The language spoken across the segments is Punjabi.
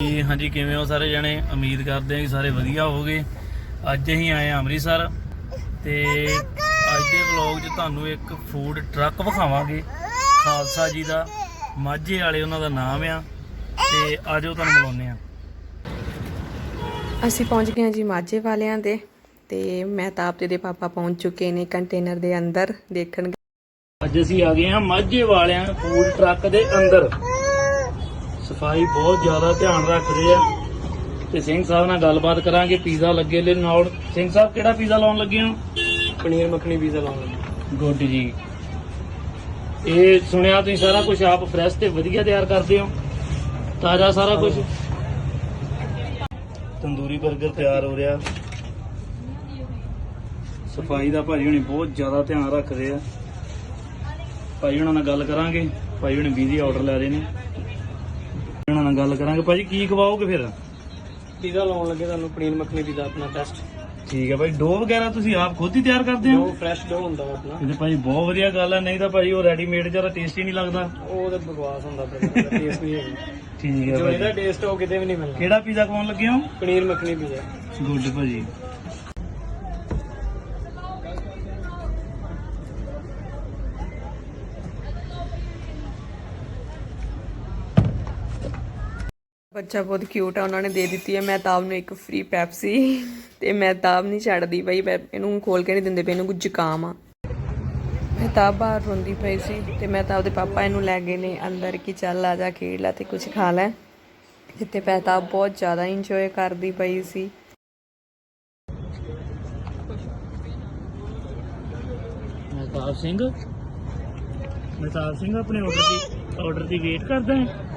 ਜੀ ਹਾਂਜੀ ਕਿਵੇਂ ਹੋ ਸਾਰੇ ਜਣੇ? ਉਮੀਦ ਕਰਦੇ ਹਾਂ ਕਿ ਸਾਰੇ ਵਧੀਆ ਹੋਗੇ ਅੱਜ ਅਸੀਂ ਆਏ ਹਾਂ ਅੰਮ੍ਰਿਤਸਰ ਤੇ ਅੱਜ ਦੇ ਵਲੌਗ 'ਚ ਤੁਹਾਨੂੰ ਇੱਕ ਫੂਡ ਟਰੱਕ ਵਿਖਾਵਾਂਗੇ। ਖਾਲਸਾ ਜੀ ਦਾ ਮਾਝੇ ਵਾਲੇ ਉਹਨਾਂ ਦਾ ਨਾਮ ਆ ਤੇ ਆਜੋ ਤੁਹਾਨੂੰ ਮਿਲਾਉਂਦੇ ਆ ਅਸੀਂ ਪਹੁੰਚ ਗਏ ਹਾਂ ਜੀ ਮਾਝੇ ਵਾਲਿਆਂ ਦੇ ਤੇ ਮਹਿਤਾਬ ਤੇ ਦੇ ਪਾਪਾ ਪਹੁੰਚ ਚੁੱਕੇ ਨੇ ਕੰਟੇਨਰ ਦੇ ਅੰਦਰ ਦੇਖਣ। ਅੱਜ ਅਸੀਂ ਆ ਗਏ ਹਾਂ ਮਾਝੇ ਵਾਲਿਆਂ ਫੂਡ ਟਰੱਕ ਦੇ ਅੰਦਰ। ਸਫ਼ਾਈ ਬਹੁਤ ਜ਼ਿਆਦਾ ਧਿਆਨ ਰੱਖਦੇ ਆ। ਤੇ ਸਿੰਘ ਸਾਹਿਬ ਨਾਲ ਗੱਲਬਾਤ ਕਰਾਂਗੇ ਪੀਜ਼ਾ ਲੱਗੇ ਲੈ ਨਾਲ। ਸਿੰਘ ਸਾਹਿਬ ਕਿਹੜਾ ਪੀਜ਼ਾ ਲਾਉਣ ਲੱਗੇ ਹੋ? ਪਨੀਰ ਮੱਖਣੀ ਪੀਜ਼ਾ ਲਾਉਂਗਾ ਗੁੱਡ ਜੀ। ਇਹ ਸੁਣਿਆ ਤੁਸੀਂ ਸਾਰਾ ਕੁਝ ਆਪ ਫਰੈਸ਼ ਤੇ ਵਧੀਆ ਤਿਆਰ ਕਰਦੇ ਹੋ? ਤਾਜ਼ਾ ਸਾਰਾ ਕੁਝ ਤੰਦੂਰੀ 버ਗਰ ਤਿਆਰ ਹੋ ਰਿਹਾ। ਸਫ਼ਾਈ ਦਾ ਭਾਜੀ ਹੁਣੀ ਬਹੁਤ ਜ਼ਿਆਦਾ ਧਿਆਨ ਰੱਖਦੇ ਆ। ਭਾਈ ਹੁਣਾਂ ਨਾਲ ਗੱਲ ਕਰਾਂਗੇ। ਭਾਈ ਹੁਣੀ ਬੀਜ਼ੀ ਆਰਡਰ ਲੈ ਰਹੇ ਨੇ। ਗੱਲ ਕਰਾਂਗੇ। ਭਾਜੀ ਕੀ ਖਵਾਓਗੇ ਫਿਰ? ਪੀਜ਼ਾ ਲਾਉਣ ਲੱਗੇ ਤੁਹਾਨੂੰ ਪਨੀਰ ਮੱਖਣੀ ਪੀਜ਼ਾ ਆਪਣਾ ਬੈਸਟ ਠੀਕ ਹੈ ਭਾਈ ਡੋ ਵਗੈਰਾ ਤੁਸੀਂ ਆਪ ਖੁਦ ਹੀ ਤਿਆਰ ਕਰਦੇ ਹੋ? ਉਹ ਫਰੈਸ਼ ਡੋ ਹੁੰਦਾ ਵਾ ਆਪਣਾ। ਇਹ ਤੇ ਭਾਈ ਬਹੁਤ ਵਧੀਆ ਗੱਲ ਹੈ ਨਹੀਂ ਤਾਂ ਭਾਈ ਉਹ ਰੈਡੀਮੇਡ ਜ਼ਿਆਦਾ ਟੇਸਟੀ ਨਹੀਂ ਲੱਗਦਾ। ਉਹ ਤਾਂ ਬਕਵਾਸ ਹੁੰਦਾ ਟੇਸਟ ਨਹੀਂ ਹੈਗਾ। ਠੀਕ ਹੈ ਜੋ ਇਹਦਾ ਭਾਈ ਟੇਸਟ ਉਹ ਕਿਤੇ ਵੀ ਨਹੀਂ ਮਿਲਣਾ। ਕਿਹੜਾ ਪੀਜ਼ਾ ਖਵਾਉਣ ਲੱਗੇ ਹੋ? ਪਨੀਰ ਮੱਖਣੀ ਪੀਜ਼ਾ। ਗੁੱਡ ਭਾਜੀ। ਬੱਚਾ ਬਹੁਤ ਕਿਊਟ ਆ, ਉਹਨਾਂ ਨੇ ਦੇ ਦਿੱਤੀ ਹੈ। ਮਹਿਤਾਬ ਨੂੰ ਇੱਕ ਫ੍ਰੀ ਪੈਪਸੀ ਤੇ ਮਹਿਤਾਬ ਨਹੀਂ ਛੱਡਦੀ ਪਈ ਇਹਨੂੰ ਖੋਲ ਕੇ ਨਹੀਂ ਦਿੰਦੇ ਪਏ, ਇਹਨੂੰ ਕੁਝ ਜ਼ੁਕਾਮ ਆ। ਮਹਿਤਾਬ ਬਾਹਰ ਰੋਂਦੀ ਪਈ ਸੀ ਤੇ ਮਹਿਤਾਬ ਦੇ ਪਾਪਾ ਇਹਨੂੰ ਲੈ ਗਏ ਨੇ ਅੰਦਰ ਕਿ ਚੱਲ ਆ ਜਾ ਖੇਡ ਲੈ ਤੇ ਕੁਝ ਖਾ ਲੈ। ਜਿੱਤੇ ਮਹਿਤਾਬ ਬਹੁਤ ਜ਼ਿਆਦਾ ਇੰਜੋਏ ਕਰਦੀ ਪਈ ਸੀ। ਮਹਿਤਾਬ ਸਿੰਘ? ਮਹਿਤਾਬ ਸਿੰਘ, ਆਪਣੇ ਆਰਡਰ ਦੀ ਆਰਡਰ ਦੀ ਵੇਟ ਕਰਦਾ ਹੈ?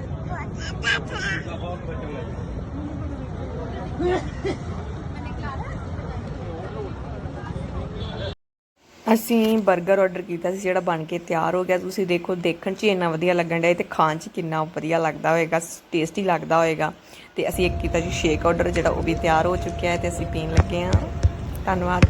ਅਸੀਂ 버ਗਰ ਆਰਡਰ ਕੀਤਾ ਸੀ, ਜਿਹੜਾ ਬਣ ਕੇ ਤਿਆਰ ਹੋ ਗਿਆ। ਤੁਸੀਂ ਦੇਖੋ, ਦੇਖਣ 'ਚ ਹੀ ਇੰਨਾ ਵਧੀਆ ਲੱਗਣ ਡਿਆ ਤੇ ਖਾਣ 'ਚ ਕਿੰਨਾ ਵਧੀਆ ਲੱਗਦਾ ਹੋਏਗਾ ਟੇਸਟੀ ਲੱਗਦਾ ਹੋਏਗਾ। ਤੇ ਅਸੀਂ ਇੱਕ ਕੀਤਾ ਜੀ ਸ਼ੇਕ ਆਰਡਰ ਜਿਹੜਾ ਉਹ ਵੀ ਤਿਆਰ ਹੋ ਚੁੱਕਿਆ ਹੈ ਤੇ ਅਸੀਂ ਪੀਣ ਲੱਗੇ ਹਾਂ। ਧੰਨਵਾਦ।